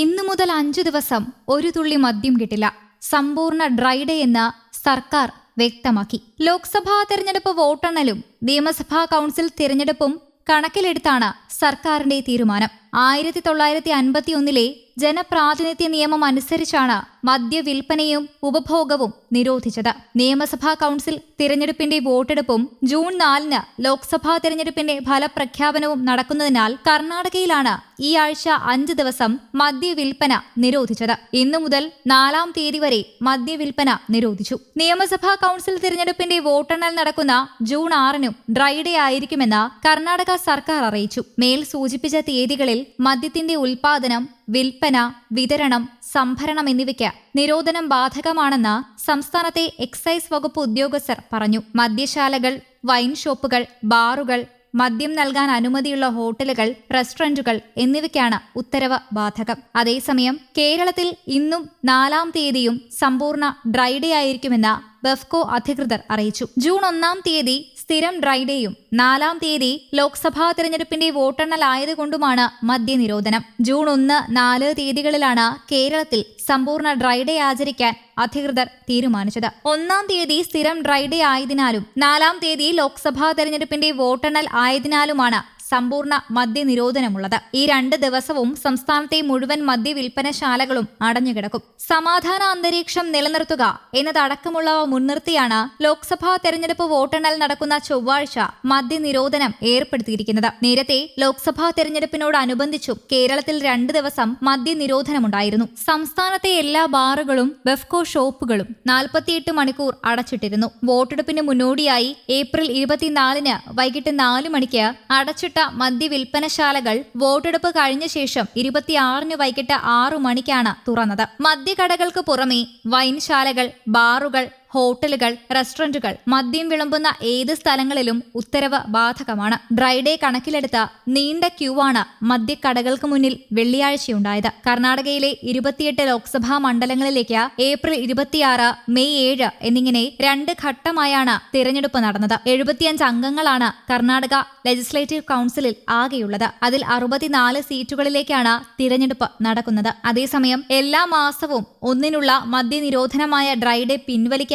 ഇന്നു മുതൽ അഞ്ചു ദിവസം ഒരു തുള്ളി മദ്യം കിട്ടില്ല. സമ്പൂർണ ഡ്രൈഡേ എന്ന് സർക്കാർ വ്യക്തമാക്കി. ലോക്സഭാ തെരഞ്ഞെടുപ്പ് വോട്ടെണ്ണലും നിയമസഭാ കൗൺസിൽ തിരഞ്ഞെടുപ്പും കണക്കിലെടുത്താണ് സർക്കാരിന്റെ തീരുമാനം. ആയിരത്തി തൊള്ളായിരത്തി അൻപത്തി ഒന്നിലെ ജനപ്രാതിനിധ്യ നിയമം അനുസരിച്ചാണ് മദ്യവിൽപ്പനയും ഉപഭോഗവും നിരോധിച്ചത്. നിയമസഭാ കൗൺസിൽ തിരഞ്ഞെടുപ്പിന്റെ വോട്ടെടുപ്പും ജൂൺ നാലിന് ലോക്സഭാ തിരഞ്ഞെടുപ്പിന്റെ ഫലപ്രഖ്യാപനവും നടക്കുന്നതിനാൽ കർണാടകയിലാണ് ഈ ആഴ്ച അഞ്ച് ദിവസം മദ്യവിൽപ്പന നിരോധിച്ചത്. ഇന്നു മുതൽ നാലാം തീയതി വരെ മദ്യവിൽപ്പന നിരോധിച്ചു. നിയമസഭാ കൗൺസിൽ തിരഞ്ഞെടുപ്പിന്റെ വോട്ടെണ്ണൽ നടക്കുന്ന ജൂൺ ആറിനും ഡ്രൈഡേ ആയിരിക്കുമെന്ന് കർണാടക സർക്കാർ അറിയിച്ചു. മേൽ സൂചിപ്പിച്ച തീയതികളിൽ മദ്യത്തിന്റെ ഉൽപാദനം വിൽപ്പന വിതരണം സംഭരണം എന്നിവയ്ക്ക് നിരോധനം ബാധകമാണെന്ന് സംസ്ഥാനത്തെ എക്സൈസ് വകുപ്പ് ഉദ്യോഗസ്ഥർ പറഞ്ഞു. മദ്യശാലകൾ വൈൻ ഷോപ്പുകൾ ബാറുകൾ മദ്യം നൽകാൻ അനുമതിയുള്ള ഹോട്ടലുകൾ റെസ്റ്റോറന്റുകൾ എന്നിവയ്ക്കാണ് ഉത്തരവ് ബാധകം. അതേസമയം കേരളത്തിൽ ഇന്നും നാലാം തീയതിയും സമ്പൂർണ ഡ്രൈഡേ ആയിരിക്കുമെന്ന് ബെഫ്കോ അധികൃതർ അറിയിച്ചു. ജൂൺ ഒന്നാം തീയതി സ്ഥിരം ഡ്രൈഡേയും നാലാം തീയതി ലോക്സഭാ തെരഞ്ഞെടുപ്പിന്റെ വോട്ടെണ്ണൽ ആയതുകൊണ്ടുമാണ് മദ്യനിരോധനം. ജൂൺ ഒന്ന് നാല് തീയതികളിലാണ് കേരളത്തിൽ സമ്പൂർണ ഡ്രൈഡേ ആചരിക്കാൻ അധികൃതർ തീരുമാനിച്ചത്. ഒന്നാം തീയതി സ്ഥിരം ഡ്രൈഡേ ആയതിനാലും നാലാം തീയതി ലോക്സഭാ തെരഞ്ഞെടുപ്പിന്റെ വോട്ടെണ്ണൽ ആയതിനാലുമാണ് സമ്പൂർണ മദ്യനിരോധനമുള്ളത്. ഈ രണ്ട് ദിവസവും സംസ്ഥാനത്തെ മുഴുവൻ മദ്യവിൽപ്പനശാലകളും അടഞ്ഞുകിടക്കും. സമാധാന അന്തരീക്ഷം നിലനിർത്തുക എന്നതടക്കമുള്ളവ മുൻനിർത്തിയാണ് ലോക്സഭാ തെരഞ്ഞെടുപ്പ് വോട്ടെണ്ണൽ നടക്കുന്ന ചൊവ്വാഴ്ച മദ്യനിരോധനം ഏർപ്പെടുത്തിയിരിക്കുന്നത്. നേരത്തെ ലോക്സഭാ തെരഞ്ഞെടുപ്പിനോടനുബന്ധിച്ചും കേരളത്തിൽ രണ്ട് ദിവസം മദ്യനിരോധനമുണ്ടായിരുന്നു. സംസ്ഥാനത്തെ എല്ലാ ബാറുകളും ബെഫ്കോ ഷോപ്പുകളും നാൽപ്പത്തിയെട്ട് മണിക്കൂർ അടച്ചിട്ടിരുന്നു. വോട്ടെടുപ്പിന് മുന്നോടിയായി ഏപ്രിൽ ഇരുപത്തിനാലിന് വൈകിട്ട് നാല് മണിക്ക് അടച്ചിട്ട മദ്യവിൽപ്പനശാലകൾ വോട്ടെടുപ്പ് കഴിഞ്ഞ ശേഷം ഇരുപത്തിയാറിന് വൈകിട്ട് ആറു മണിക്കാണ് തുറന്നത്. മദ്യകടകൾക്ക് പുറമെ വൈൻശാലകൾ ബാറുകൾ ഹോട്ടലുകൾ റെസ്റ്റോറന്റുകൾ മദ്യം വിളമ്പുന്ന ഏത് സ്ഥലങ്ങളിലും ഉത്തരവ് ബാധകമാണ്. ഡ്രൈഡേ കണക്കിലെടുത്ത നീണ്ട ക്യൂ ആണ് മദ്യക്കടകൾക്ക് മുന്നിൽ വെള്ളിയാഴ്ചയുണ്ടായത്. കർണാടകയിലെ ഇരുപത്തിയെട്ട് ലോക്സഭാ മണ്ഡലങ്ങളിലേക്ക് ഏപ്രിൽ ഇരുപത്തിയാറ് മെയ് ഏഴ് എന്നിങ്ങനെ രണ്ട് ഘട്ടമായാണ് തിരഞ്ഞെടുപ്പ് നടന്നത്. എഴുപത്തിയഞ്ച് അംഗങ്ങളാണ് കർണാടക ലെജിസ്ലേറ്റീവ് കൌൺസിലിൽ ആകെയുള്ളത്. അതിൽ അറുപത്തിനാല് സീറ്റുകളിലേക്കാണ് തിരഞ്ഞെടുപ്പ് നടക്കുന്നത്. അതേസമയം എല്ലാ മാസവും ഒന്നിനുള്ള മദ്യനിരോധനമായ ഡ്രൈ ഡേ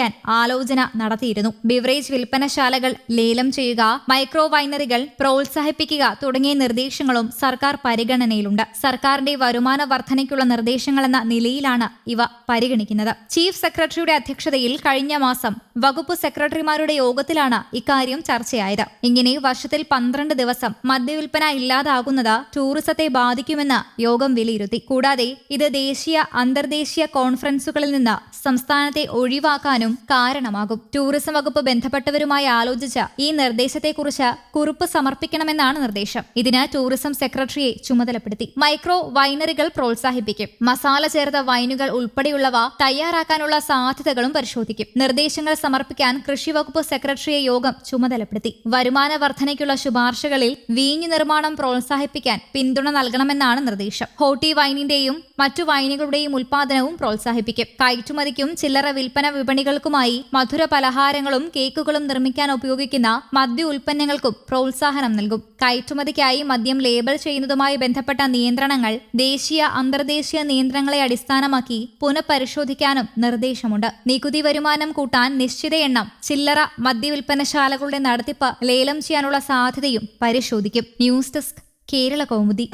പിൻവലിക്കാൻ ആലോചന നടത്തിയിരുന്നു. ബിവറേജ് വിൽപ്പനശാലകൾ ലേലം ചെയ്യുക മൈക്രോ വൈനറികൾ പ്രോത്സാഹിപ്പിക്കുക തുടങ്ങിയ നിർദ്ദേശങ്ങളും സർക്കാർ പരിഗണനയിലുണ്ട്. സർക്കാരിന്റെ വരുമാന വർധനയ്ക്കുള്ള നിർദ്ദേശങ്ങളെന്ന നിലയിലാണ് ഇവ പരിഗണിക്കുന്നത്. ചീഫ് സെക്രട്ടറിയുടെ അധ്യക്ഷതയിൽ കഴിഞ്ഞ മാസം വകുപ്പ് സെക്രട്ടറിമാരുടെ യോഗത്തിലാണ് ഇക്കാര്യം ചർച്ചയായത്. ഇങ്ങനെ വർഷത്തിൽ പന്ത്രണ്ട് ദിവസം മദ്യവിൽപ്പന ഇല്ലാതാകുന്നത് ടൂറിസത്തെ ബാധിക്കുമെന്ന് യോഗം വിലയിരുത്തി. കൂടാതെ ഇത് ദേശീയ അന്തർദേശീയ കോൺഫറൻസുകളിൽ നിന്ന് സംസ്ഥാനത്തെ ഒഴിവാക്കാനും കാരണമാകും. ടൂറിസം വകുപ്പ് ബന്ധപ്പെട്ടവരുമായി ആലോചിച്ച ഈ നിർദ്ദേശത്തെക്കുറിച്ച് കുറിപ്പ് സമർപ്പിക്കണമെന്നാണ് നിർദ്ദേശം. ഇതിന് ടൂറിസം സെക്രട്ടറിയെ ചുമതലപ്പെടുത്തി. മൈക്രോ വൈനറികൾ പ്രോത്സാഹിപ്പിക്കും. മസാല ചേർത്ത വൈനുകൾ ഉൾപ്പെടെയുള്ളവ തയ്യാറാക്കാനുള്ള സാധ്യതകളും പരിശോധിക്കും. നിർദ്ദേശങ്ങൾ സമർപ്പിക്കാൻ കൃഷി വകുപ്പ് സെക്രട്ടറിയെ യോഗം ചുമതലപ്പെടുത്തി. വരുമാന വർധനയ്ക്കുള്ള ശുപാർശകളിൽ വീഞ്ഞു നിർമ്മാണം പ്രോത്സാഹിപ്പിക്കാൻ പിന്തുണ നൽകണമെന്നാണ് നിർദ്ദേശം. ഹോട്ടി വൈനിന്റെയും മറ്റു വൈനുകളുടെയും ഉൽപാദനവും പ്രോത്സാഹിപ്പിക്കും. കയറ്റുമതിക്കും ചില്ലറ വിൽപ്പന വിപണികൾക്കുമായി മധുര പലഹാരങ്ങളും കേക്കുകളും നിർമ്മിക്കാൻ ഉപയോഗിക്കുന്ന മദ്യ ഉൽപ്പന്നങ്ങൾക്കും പ്രോത്സാഹനം നൽകും. കയറ്റുമതിക്കായി മദ്യം ലേബൽ ചെയ്യുന്നതുമായി ബന്ധപ്പെട്ട നിയന്ത്രണങ്ങൾ ദേശീയ അന്തർദേശീയ നിയന്ത്രണങ്ങളെ അടിസ്ഥാനമാക്കി പുനഃപരിശോധിക്കാനും നിർദ്ദേശമുണ്ട്. നികുതി വരുമാനം കൂട്ടാൻ നിശ്ചിത എണ്ണം ചില്ലറ മദ്യവിൽപ്പനശാലകളുടെ നടത്തിപ്പ് ലേലം ചെയ്യാനുള്ള സാധ്യതയും പരിശോധിക്കും. News desk Kerala Kaumudi.